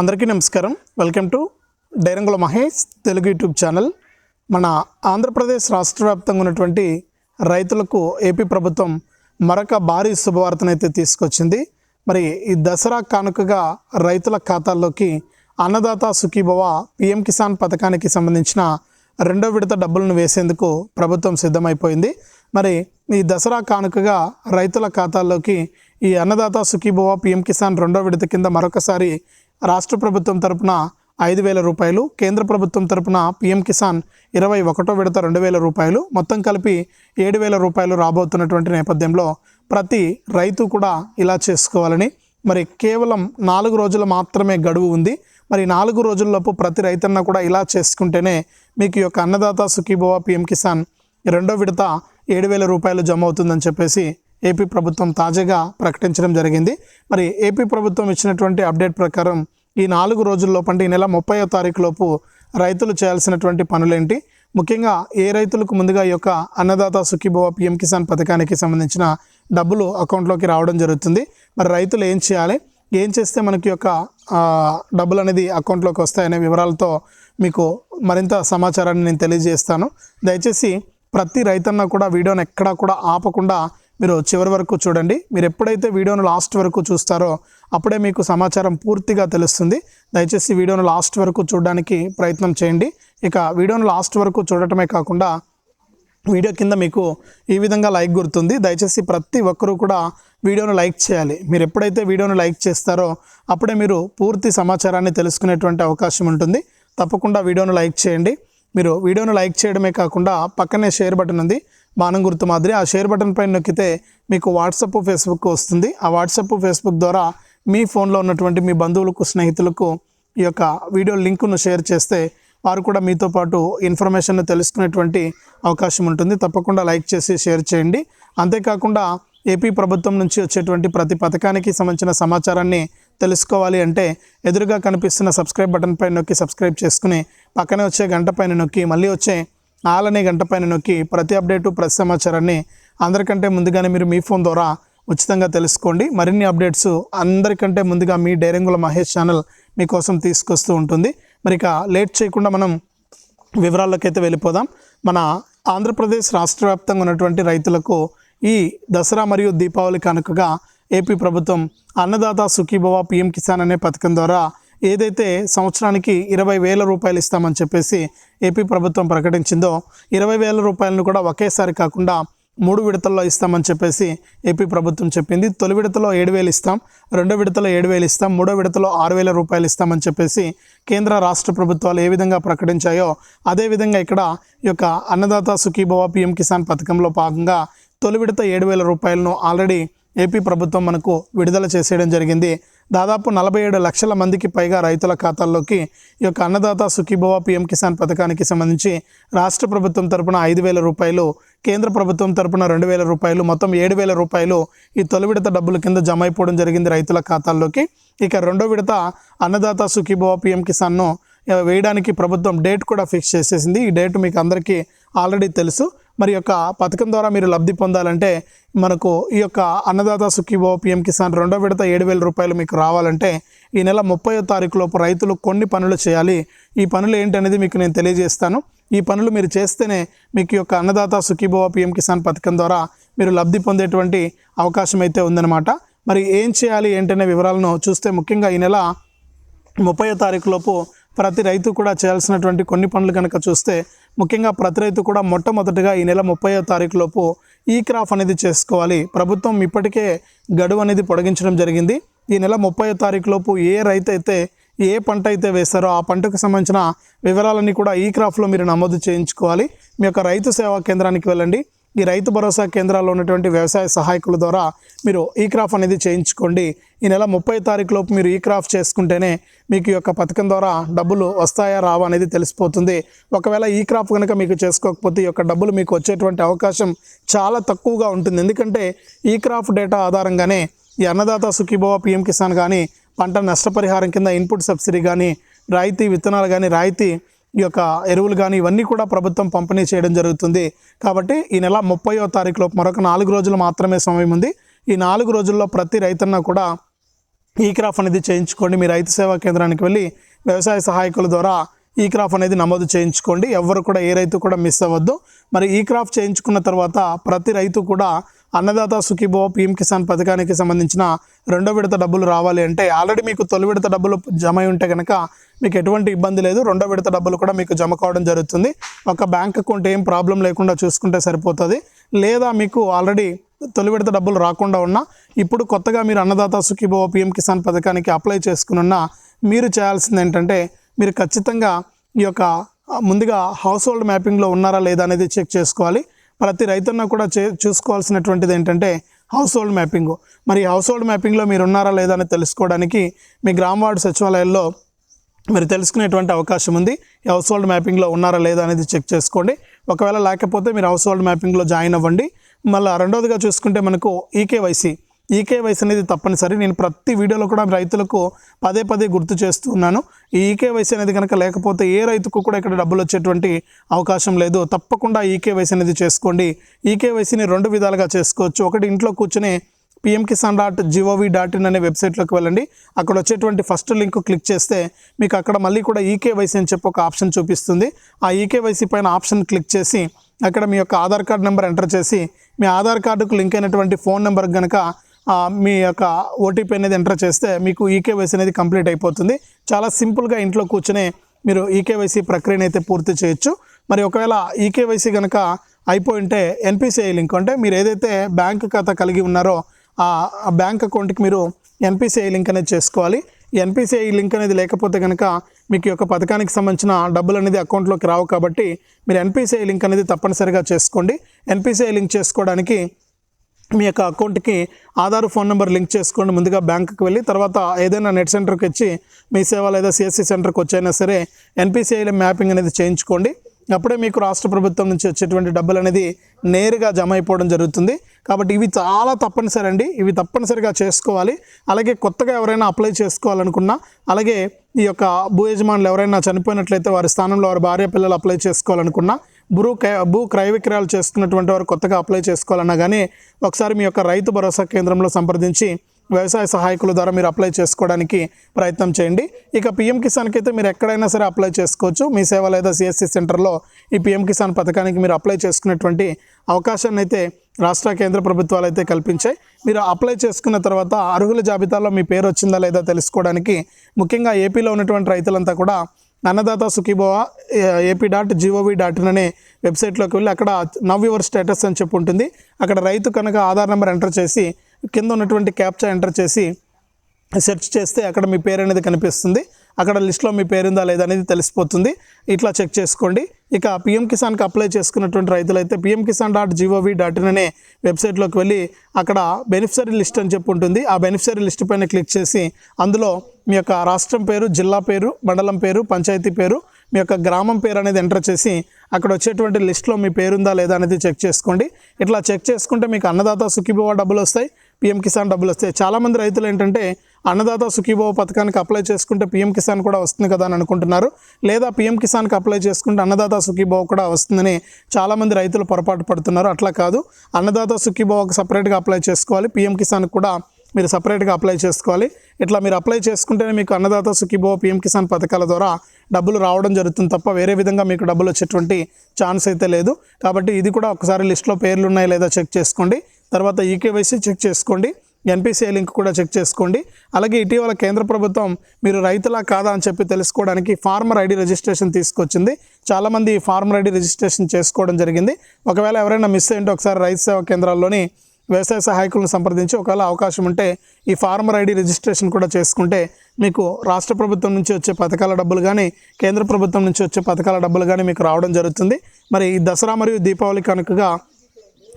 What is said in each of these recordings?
అందరికీ నమస్కారం. Welcome to డైరంగుల Mahesh Telugu YouTube channel. మన ఆంధ్రప్రదేశ్ రాష్ట్ర వ్యాప్తంగా ఉన్నటువంటి రైతులకు ఏపీ ప్రభుత్వం మరొక భారీ శుభవార్తనైతే తీసుకొచ్చింది. మరి ఈ దసరా కానుకగా రైతుల ఖాతాల్లోకి అన్నదాత సుఖీభవ పిఎం కిసాన్ పథకానికి సంబంధించిన రెండో విడత డబ్బులను వేసేందుకు ప్రభుత్వం సిద్ధమైపోయింది. మరి ఈ దసరా కానుకగా రైతుల ఖాతాల్లోకి ఈ అన్నదాత సుఖీభవ పిఎం కిసాన్ రెండో విడత కింద మరొకసారి రాష్ట్ర ప్రభుత్వం తరపున ఐదు వేల రూపాయలు కేంద్ర ప్రభుత్వం తరపున పిఎం కిసాన్ ఇరవై ఒకటో విడత రెండు వేల రూపాయలు మొత్తం కలిపి ఏడు వేల రూపాయలు రాబోతున్నటువంటి నేపథ్యంలో ప్రతి రైతు కూడా ఇలా చేసుకోవాలని. మరి కేవలం నాలుగు రోజులు మాత్రమే గడువు ఉంది. మరి నాలుగు రోజుల్లోపు ప్రతి రైతన్న కూడా ఇలా చేసుకుంటేనే మీకు యొక్క అన్నదాత సుఖీభవ పిఎం కిసాన్ రెండో విడత ఏడు వేల రూపాయలు జమ అవుతుందని చెప్పేసి ఏపీ ప్రభుత్వం తాజాగా ప్రకటించడం జరిగింది. మరి ఏపీ ప్రభుత్వం ఇచ్చినటువంటి అప్డేట్ ప్రకారం ఈ నాలుగు రోజుల్లోపు అంటే ఈ నెల ముప్పైవ తారీఖు లోపు రైతులు చేయాల్సినటువంటి పనులేంటి? ముఖ్యంగా ఏ రైతులకు ముందుగా ఈ యొక్క అన్నదాత సుఖీభవ పిఎం కిసాన్ పథకానికి సంబంధించిన డబ్బులు అకౌంట్లోకి రావడం జరుగుతుంది. మరి రైతులు ఏం చేయాలి? ఏం చేస్తే మనకి యొక్క డబ్బులు అనేది అకౌంట్లోకి వస్తాయనే వివరాలతో మీకు మరింత సమాచారాన్ని నేను తెలియజేస్తాను. దయచేసి ప్రతి రైతన్న కూడా వీడియోని ఎక్కడా కూడా ఆపకుండా మీరు చివరి వరకు చూడండి. మీరు ఎప్పుడైతే వీడియోను లాస్ట్ వరకు చూస్తారో అప్పుడే మీకు సమాచారం పూర్తిగా తెలుస్తుంది. దయచేసి వీడియోను లాస్ట్ వరకు చూడడానికి ప్రయత్నం చేయండి. ఇక వీడియోను లాస్ట్ వరకు చూడటమే కాకుండా వీడియో కింద మీకు ఈ విధంగా లైక్ గుర్తుంది. దయచేసి ప్రతి ఒక్కరూ కూడా వీడియోను లైక్ చేయాలి. మీరు ఎప్పుడైతే వీడియోను లైక్ చేస్తారో అప్పుడే మీరు పూర్తి సమాచారాన్ని తెలుసుకునేటువంటి అవకాశం ఉంటుంది. తప్పకుండా వీడియోను లైక్ చేయండి. మీరు వీడియోను లైక్ చేయడమే కాకుండా పక్కనే షేర్ బటన్ ఉంది. బాణం గుర్తు మాదిరి ఆ షేర్ బటన్ పైన నొక్కితే మీకు వాట్సప్ ఫేస్బుక్ వస్తుంది. ఆ వాట్సప్ ఫేస్బుక్ ద్వారా మీ ఫోన్లో ఉన్నటువంటి మీ బంధువులకు స్నేహితులకు ఈ యొక్క వీడియో లింకును షేర్ చేస్తే వారు కూడా మీతో పాటు ఇన్ఫర్మేషన్ తెలుసుకునేటువంటి అవకాశం ఉంటుంది. తప్పకుండా లైక్ చేసి షేర్ చేయండి. అంతేకాకుండా ఏపీ ప్రభుత్వం నుంచి వచ్చేటువంటి ప్రతి పథకానికి సంబంధించిన సమాచారాన్ని తెలుసుకోవాలి అంటే ఎదురుగా కనిపిస్తున్న సబ్స్క్రైబ్ బటన్ పైన నొక్కి సబ్స్క్రైబ్ చేసుకుని పక్కనే వచ్చే గంట పైన నొక్కి మళ్ళీ వచ్చే నాలనే గంట పైన నొక్కి ప్రతి అప్డేటు ప్రతి సమాచారాన్ని అందరికంటే ముందుగానే మీరు మీ ఫోన్ ద్వారా ఉచితంగా తెలుసుకోండి. మరిన్ని అప్డేట్స్ అందరికంటే ముందుగా మీ డైరంగుల మహేష్ ఛానల్ మీకోసం తీసుకొస్తూ ఉంటుంది. మరి ఇక లేట్ చేయకుండా మనం వివరాల్లోకైతే వెళ్ళిపోదాం. మన ఆంధ్రప్రదేశ్ రాష్ట్ర వ్యాప్తంగా ఉన్నటువంటి రైతులకు ఈ దసరా మరియు దీపావళి కానుకగా ఏపీ ప్రభుత్వం అన్నదాత సుఖీభవ పిఎం కిసాన్ అనే పథకం ద్వారా ఏదైతే సంవత్సరానికి ఇరవై వేల రూపాయలు ఇస్తామని చెప్పేసి ఏపీ ప్రభుత్వం ప్రకటించిందో ఇరవై వేల రూపాయలను కూడా ఒకేసారి కాకుండా మూడు విడతల్లో ఇస్తామని చెప్పేసి ఏపీ ప్రభుత్వం చెప్పింది. తొలి విడతలో ఏడు వేలు ఇస్తాం రెండో విడతలో ఏడు వేలు ఇస్తాం మూడో విడతలో ఆరు వేల రూపాయలు ఇస్తామని చెప్పేసి కేంద్ర రాష్ట్ర ప్రభుత్వాలు ఏ విధంగా ప్రకటించాయో అదేవిధంగా ఇక్కడ ఈ యొక్క అన్నదాత సుఖీభవ పిఎం కిసాన్ పథకంలో భాగంగా తొలి విడత ఏడు వేల రూపాయలను ఆల్రెడీ ఏపీ ప్రభుత్వం మనకు విడుదల చేసేయడం జరిగింది. దాదాపు నలభై ఏడు లక్షల మందికి పైగా రైతుల ఖాతాల్లోకి ఈ యొక్క అన్నదాత సుఖీభవ పిఎం కిసాన్ పథకానికి సంబంధించి రాష్ట్ర ప్రభుత్వం తరపున ఐదు వేల రూపాయలు కేంద్ర ప్రభుత్వం తరపున రెండు వేల రూపాయలు మొత్తం ఏడు వేల రూపాయలు ఈ తొలి విడత డబ్బుల కింద జమ అయిపోవడం జరిగింది రైతుల ఖాతాల్లోకి. ఇక రెండో విడత అన్నదాత సుఖీభవ పిఎం కిసాన్ను వేయడానికి ప్రభుత్వం డేట్ కూడా ఫిక్స్ చేసేసింది. ఈ డేట్ మీకు అందరికీ ఆల్రెడీ తెలుసు. మరి యొక్క పథకం ద్వారా మీరు లబ్ధి పొందాలంటే మనకు ఈ యొక్క అన్నదాత సుఖీభో పిఎం కిసాన్ రెండో విడత ఏడు వేల రూపాయలు మీకు రావాలంటే ఈ నెల ముప్పై తారీఖు లోపు రైతులు కొన్ని పనులు చేయాలి. ఈ పనులు ఏంటనేది మీకు నేను తెలియజేస్తాను. ఈ పనులు మీరు చేస్తేనే మీకు యొక్క అన్నదాత సుఖీభవ పిఎం కిసాన్ పథకం ద్వారా మీరు లబ్ధి పొందేటువంటి అవకాశం అయితే ఉందన్నమాట. మరి ఏం చేయాలి ఏంటనే వివరాలను చూస్తే ముఖ్యంగా ఈ నెల ముప్పై తారీఖు లోపు ప్రతి రైతు కూడా చేయాల్సినటువంటి కొన్ని పనులు కనుక చూస్తే ముఖ్యంగా ప్రతి రైతు కూడా మొట్టమొదటిగా ఈ నెల ముప్పై తారీఖు లోపు ఈ క్రాఫ్ అనేది చేసుకోవాలి. ప్రభుత్వం ఇప్పటికే గడువు అనేది పొడిగించడం జరిగింది. ఈ నెల ముప్పై తారీఖు లోపు ఏ రైతు అయితే ఏ పంట అయితే వేస్తారో ఆ పంటకు సంబంధించిన వివరాలన్నీ కూడా ఈ క్రాఫ్లో మీరు నమోదు చేయించుకోవాలి. మీ యొక్క రైతు సేవా కేంద్రానికి వెళ్ళండి. ఈ రైతు భరోసా కేంద్రాల్లో ఉన్నటువంటి వ్యవసాయ సహాయకుల ద్వారా మీరు ఈ క్రాఫ్ అనేది చేయించుకోండి. ఈ నెల ముప్పై తారీఖు లోపు మీరు ఈ క్రాఫ్ చేసుకుంటేనే మీకు ఈ యొక్క పథకం ద్వారా డబ్బులు వస్తాయా రావా అనేది తెలిసిపోతుంది. ఒకవేళ ఈ క్రాఫ్ కనుక మీకు చేసుకోకపోతే ఈ యొక్క డబ్బులు మీకు వచ్చేటువంటి అవకాశం చాలా తక్కువగా ఉంటుంది. ఎందుకంటే ఈ క్రాఫ్ డేటా ఆధారంగానే ఈ అన్నదాత సుఖీభవ పిఎం కిసాన్ కానీ పంట నష్టపరిహారం కింద ఇన్పుట్ సబ్సిడీ కానీ రాయితీ విత్తనాలు కానీ రాయితీ ఈ యొక్క ఎరువులు కానీ ఇవన్నీ కూడా ప్రభుత్వం పంపిణీ చేయడం జరుగుతుంది. కాబట్టి ఈ నెల ముప్పయో తారీఖులో మరొక నాలుగు రోజులు మాత్రమే సమయం ఉంది. ఈ నాలుగు రోజుల్లో ప్రతి రైతన్న కూడా ఈ క్రాఫ్ అనేది చేయించుకోండి. మీ రైతు సేవా కేంద్రానికి వెళ్ళి వ్యవసాయ సహాయకుల ద్వారా ఈ క్రాఫ్ అనేది నమోదు చేయించుకోండి. ఎవరు కూడా ఏ రైతు కూడా మిస్ అవ్వద్దు. మరి ఈ క్రాఫ్ చేయించుకున్న తర్వాత ప్రతి రైతు కూడా అన్నదాత సుఖీభో పీఎం కిసాన్ పథకానికి సంబంధించిన రెండో విడత డబ్బులు రావాలి అంటే ఆల్రెడీ మీకు తొలి విడత డబ్బులు జమ అయి ఉంటే కనుక మీకు ఎటువంటి ఇబ్బంది లేదు. రెండో విడత డబ్బులు కూడా మీకు జమ కావడం జరుగుతుంది. ఒక బ్యాంక్ అకౌంట్ ఏం ప్రాబ్లం లేకుండా చూసుకుంటే సరిపోతుంది. లేదా మీకు ఆల్రెడీ తొలి విడత డబ్బులు రాకుండా ఉన్నా ఇప్పుడు కొత్తగా మీరు అన్నదాత సుఖీభవ పిఎం కిసాన్ పథకానికి అప్లై చేసుకున్న మీరు చేయాల్సింది ఏంటంటే మీరు ఖచ్చితంగా ఈ యొక్క ముందుగా హౌస్ హోల్డ్ మ్యాపింగ్లో ఉన్నారా లేదా అనేది చెక్ చేసుకోవాలి. ప్రతి రైతన్న కూడా చే చూసుకోవాల్సినటువంటిది ఏంటంటే హౌస్ హోల్డ్ మ్యాపింగ్ మరి హౌస్ హోల్డ్ మ్యాపింగ్లో మీరు ఉన్నారా లేదా అని తెలుసుకోవడానికి మీ గ్రామ వార్డు సచివాలయాల్లో మీరు తెలుసుకునేటువంటి అవకాశం ఉంది. హౌస్ హోల్డ్ మ్యాపింగ్లో ఉన్నారా లేదా అనేది చెక్ చేసుకోండి. ఒకవేళ లేకపోతే మీరు హౌస్ హోల్డ్ మ్యాపింగ్లో జాయిన్ అవ్వండి. మళ్ళీ రెండవదిగా చూసుకుంటే మనకు ఈకేవైసీ ఈకేవైసీ అనేది తప్పనిసరి. నేను ప్రతి వీడియోలో కూడా రైతులకు పదే పదే గుర్తు చేస్తున్నాను ఈ ఈకేవైసీ అనేది కనుక లేకపోతే ఏ రైతుకు కూడా ఇక్కడ డబ్బులు వచ్చేటువంటి అవకాశం లేదు. తప్పకుండా ఈకేవైసీ అనేది చేసుకోండి. ఈకేవైసీని రెండు విధాలుగా చేసుకోవచ్చు. ఒకటి ఇంట్లో కూర్చుని PM Kisan dot G O V dot in అనే వెబ్సైట్లోకి వెళ్ళండి. అక్కడ వచ్చేటువంటి ఫస్ట్ లింక్ క్లిక్ చేస్తే మీకు అక్కడ మళ్ళీ కూడా ఈకేవైసీ అని చెప్పి ఒక ఆప్షన్ చూపిస్తుంది. ఆ ఈకేవైసీ పైన ఆప్షన్ క్లిక్ చేసి అక్కడ మీ యొక్క ఆధార్ కార్డ్ నెంబర్ ఎంటర్ చేసి మీ ఆధార్ కార్డుకు లింక్ అయినటువంటి ఫోన్ నెంబర్ కనుక మీ యొక్క ఓటీపీ అనేది ఎంటర్ చేస్తే మీకు ఈకేవైసీ అనేది కంప్లీట్ అయిపోతుంది. చాలా సింపుల్గా ఇంట్లో కూర్చొని మీరు ఈకేవైసీ ప్రక్రియను అయితే పూర్తి చేయొచ్చు. మరి ఒకవేళ ఈకేవైసీ కనుక అయిపోయి ఉంటే ఎన్పిసిఐ లింక్ అంటే మీరు ఏదైతే బ్యాంక్ ఖాతా కలిగి ఉన్నారో ఆ బ్యాంక్ అకౌంట్కి మీరు ఎన్పిసిఐ లింక్ అనేది చేసుకోవాలి. ఎన్పిసిఐ లింక్ అనేది లేకపోతే కనుక మీకు యొక్క పథకానికి సంబంధించిన డబ్బులు అనేది అకౌంట్లోకి రావు కాబట్టి మీరు ఎన్పిసిఐ లింక్ అనేది తప్పనిసరిగా చేసుకోండి. ఎన్పిసిఐ లింక్ చేసుకోవడానికి మీ యొక్క అకౌంట్కి ఆధార్ ఫోన్ నెంబర్ లింక్ చేసుకోండి. ముందుగా బ్యాంకుకి వెళ్ళి తర్వాత ఏదైనా నెట్ సెంటర్కి వచ్చి మీ సేవ లేదా సిఎస్సి సెంటర్కి వచ్చైనా సరే ఎన్పిసిఐలో మ్యాపింగ్ అనేది చేయించుకోండి. అప్పుడే మీకు రాష్ట్ర ప్రభుత్వం నుంచి వచ్చేటువంటి డబ్బులు అనేది నేరుగా జమ అయిపోవడం జరుగుతుంది. కాబట్టి ఇవి చాలా తప్పనిసరి అండి. ఇవి తప్పనిసరిగా చేసుకోవాలి. అలాగే కొత్తగా ఎవరైనా అప్లై చేసుకోవాలనుకున్నా అలాగే ఈ యొక్క భూ యజమానులు ఎవరైనా చనిపోయినట్లయితే వారి స్థానంలో వారి భార్య పిల్లలు అప్లై చేసుకోవాలనుకున్నా భూ క్రయ భూ క్రయ విక్రయాలు చేసుకున్నటువంటి వారు కొత్తగా అప్లై చేసుకోవాలన్నా కానీ ఒకసారి మీ యొక్క రైతు భరోసా కేంద్రంలో సంప్రదించి వ్యవసాయ సహాయకుల ద్వారా మీరు అప్లై చేసుకోవడానికి ప్రయత్నం చేయండి. ఇక పిఎం కిసాన్కి అయితే మీరు ఎక్కడైనా సరే అప్లై చేసుకోవచ్చు. మీ సేవ లేదా సిఎస్సి సెంటర్లో ఈ పిఎం కిసాన్ పథకానికి మీరు అప్లై చేసుకునేటువంటి అవకాశాన్ని అయితే రాష్ట్ర కేంద్ర ప్రభుత్వాలు అయితే కల్పించాయి. మీరు అప్లై చేసుకున్న తర్వాత అర్హుల జాబితాలో మీ పేరు వచ్చిందా లేదా తెలుసుకోవడానికి ముఖ్యంగా ఏపీలో ఉన్నటువంటి రైతులంతా కూడా Annadata Sukhibhava AP dot G O V dot in అనే వెబ్సైట్లోకి వెళ్ళి అక్కడ నవ్ యువర్ స్టేటస్ అని చెప్పి ఉంటుంది. అక్కడ రైతు కనుక ఆధార్ నెంబర్ ఎంటర్ చేసి కింద ఉన్నటువంటి క్యాప్చా ఎంటర్ చేసి సెర్చ్ చేస్తే అక్కడ మీ పేరు అనేది కనిపిస్తుంది. అక్కడ లిస్ట్లో మీ పేరు ఉందా లేదా అనేది తెలిసిపోతుంది. ఇట్లా చెక్ చేసుకోండి. ఇక పిఎం కిసాన్కి అప్లై చేసుకున్నటువంటి రైతులైతే PM Kisan dot G O V dot in అనే వెబ్సైట్లోకి వెళ్ళి అక్కడ బెనిఫిషరీ లిస్ట్ అని చెప్పి ఉంటుంది. ఆ బెనిఫిషరీ లిస్ట్ పైన క్లిక్ చేసి అందులో మీ యొక్క రాష్ట్రం పేరు జిల్లా పేరు మండలం పేరు పంచాయతీ పేరు మీ యొక్క గ్రామం పేరు అనేది ఎంటర్ చేసి అక్కడ వచ్చేటువంటి లిస్ట్లో మీ పేరు ఉందా లేదా అనేది చెక్ చేసుకోండి. ఇట్లా చెక్ చేసుకుంటే మీకు అన్నదాత సుఖీభవ డబ్బులు వస్తాయి. పిఎం కిసాన్ డబ్బులు వస్తాయి. చాలామంది రైతులు ఏంటంటే అన్నదాత సుఖీభవ పథకానికి అప్లై చేసుకుంటే పిఎం కిసాన్ కూడా వస్తుంది కదా అని అనుకుంటున్నారు. లేదా పిఎం కిసాన్కి అప్లై చేసుకుంటే అన్నదాత సుఖీభవ కూడా వస్తుందని చాలామంది రైతులు పొరపాటు పడుతున్నారు. అట్లా కాదు. అన్నదాత సుఖీభవకు సపరేట్గా అప్లై చేసుకోవాలి. పిఎం కిసాన్కి కూడా మీరు సపరేట్గా అప్లై చేసుకోవాలి. ఇట్లా మీరు అప్లై చేసుకుంటేనే మీకు అన్నదాత సుఖీభో పిఎం కిసాన్ పథకాల ద్వారా డబ్బులు రావడం జరుగుతుంది తప్ప వేరే విధంగా మీకు డబ్బులు వచ్చేటువంటి ఛాన్స్ అయితే లేదు. కాబట్టి ఇది కూడా ఒకసారి లిస్ట్లో పేర్లు ఉన్నాయా లేదా చెక్ చేసుకోండి. తర్వాత ఈకేవైసీ చెక్ చేసుకోండి. ఎన్పిసిఐ లింక్ కూడా చెక్ చేసుకోండి. అలాగే ఇటీవల కేంద్ర ప్రభుత్వం మీరు రైతులా కాదా అని చెప్పి తెలుసుకోవడానికి ఫార్మర్ ఐడి రిజిస్ట్రేషన్ తీసుకొచ్చింది. చాలామంది ఈ ఫార్మర్ ఐడి రిజిస్ట్రేషన్ చేసుకోవడం జరిగింది. ఒకవేళ ఎవరైనా మిస్ అయింటే ఒకసారి రైతు సేవా కేంద్రాల్లోని వ్యవసాయ సహాయకులను సంప్రదించి ఒకవేళ అవకాశం ఉంటే ఈ ఫార్మర్ ఐడి రిజిస్ట్రేషన్ కూడా చేసుకుంటే మీకు రాష్ట్ర ప్రభుత్వం నుంచి వచ్చే పథకాల డబ్బులు కానీ కేంద్ర ప్రభుత్వం నుంచి వచ్చే పథకాల డబ్బులు కానీ మీకు రావడం జరుగుతుంది. మరి ఈ దసరా మరియు దీపావళి కనుకగా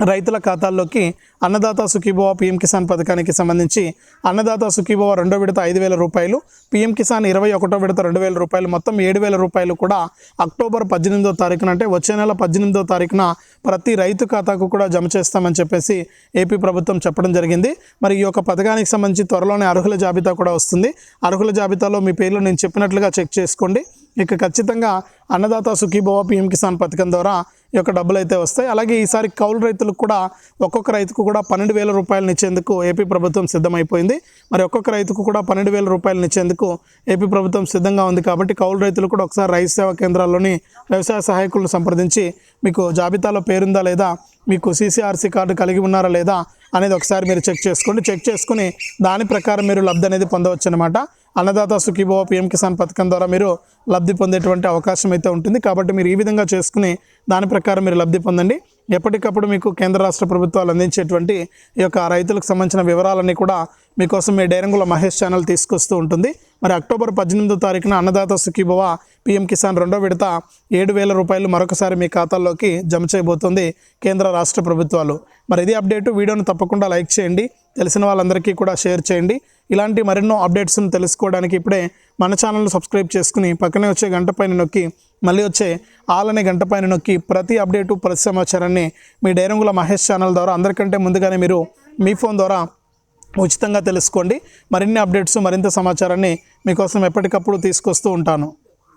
రైతుల ఖాతాల్లోకి అన్నదాత సుఖీభవ పిఎం కిసాన్ పథకానికి సంబంధించి అన్నదాత సుఖీభవ రెండో విడత ఐదు వేల రూపాయలు పిఎం కిసాన్ ఇరవై ఒకటో విడత రెండు వేల రూపాయలు మొత్తం ఏడు వేల రూపాయలు కూడా అక్టోబర్ పద్దెనిమిదో తారీఖున అంటే వచ్చే నెల పద్దెనిమిదో తారీఖున ప్రతి రైతు ఖాతాకు కూడా జమ చేస్తామని చెప్పేసి ఏపీ ప్రభుత్వం చెప్పడం జరిగింది. మరి ఈ యొక్క పథకానికి సంబంధించి త్వరలోనే అర్హుల జాబితా కూడా వస్తుంది. అర్హుల జాబితాలో మీ పేర్లు నేను చెప్పినట్లుగా చెక్ చేసుకోండి. ఇక ఖచ్చితంగా అన్నదాత సుఖీభవ పిఎం కిసాన్ పథకం ద్వారా ఈ యొక్క డబ్బులు అయితే వస్తాయి. అలాగే ఈసారి కౌలు రైతులకు కూడా ఒక్కొక్క రైతుకు కూడా పన్నెండు వేల రూపాయలను ఇచ్చేందుకు ఏపీ ప్రభుత్వం సిద్ధమైపోయింది. మరి ఒక్కొక్క రైతుకు కూడా పన్నెండు వేల రూపాయలను ఇచ్చేందుకు ఏపీ ప్రభుత్వం సిద్ధంగా ఉంది కాబట్టి కౌలు రైతులు కూడా ఒకసారి రైతు సేవా కేంద్రాల్లోని వ్యవసాయ సహాయకులను సంప్రదించి మీకు జాబితాలో పేరుందా లేదా మీకు సీసీఆర్సీ కార్డు కలిగి ఉన్నారా లేదా అనేది ఒకసారి మీరు చెక్ చేసుకోండి. చెక్ చేసుకుని దాని ప్రకారం మీరు లబ్ధి అనేది పొందవచ్చు అనమాట అన్నదాత సుఖీభవ పిఎం కిసాన్ పథకం ద్వారా మీరు లబ్ధి పొందేటువంటి అవకాశం అయితే ఉంటుంది. కాబట్టి మీరు ఈ విధంగా చేసుకుని దాని ప్రకారం మీరు లబ్ధి పొందండి. ఎప్పటికప్పుడు మీకు కేంద్ర రాష్ట్ర ప్రభుత్వాలు అందించేటువంటి ఈ యొక్క రైతులకు సంబంధించిన వివరాలన్నీ కూడా మీకోసం మీ డైరంగుల మహేష్ ఛానల్ తీసుకొస్తూ ఉంటుంది. మరి అక్టోబర్ పద్దెనిమిదో తారీఖున అన్నదాత సుఖీభవ పిఎం కిసాన్ రెండో విడత ఏడు వేల రూపాయలు మరొకసారి మీ ఖాతాల్లోకి జమ చేయబోతుంది కేంద్ర రాష్ట్ర ప్రభుత్వాలు. మరి ఇది అప్డేట్ వీడియోను తప్పకుండా లైక్ చేయండి. తెలిసిన వాళ్ళందరికీ కూడా షేర్ చేయండి. ఇలాంటి మరెన్నో అప్డేట్స్ను తెలుసుకోవడానికి ఇప్పుడే మన ఛానల్ను సబ్స్క్రైబ్ చేసుకుని పక్కనే వచ్చే గంట పైన నొక్కి మళ్ళీ వచ్చే ఆల్ అనే గంట పైన నొక్కి ప్రతి అప్డేటు ప్రతి సమాచారాన్ని మీ డైరంగుల మహేష్ ఛానల్ ద్వారా అందరికంటే ముందుగానే మీరు మీ ఫోన్ ద్వారా ఉచితంగా తెలుసుకోండి. మరిన్ని అప్డేట్స్ మరింత సమాచారాన్ని మీకోసం ఎప్పటికప్పుడు తీసుకొస్తూ ఉంటాను.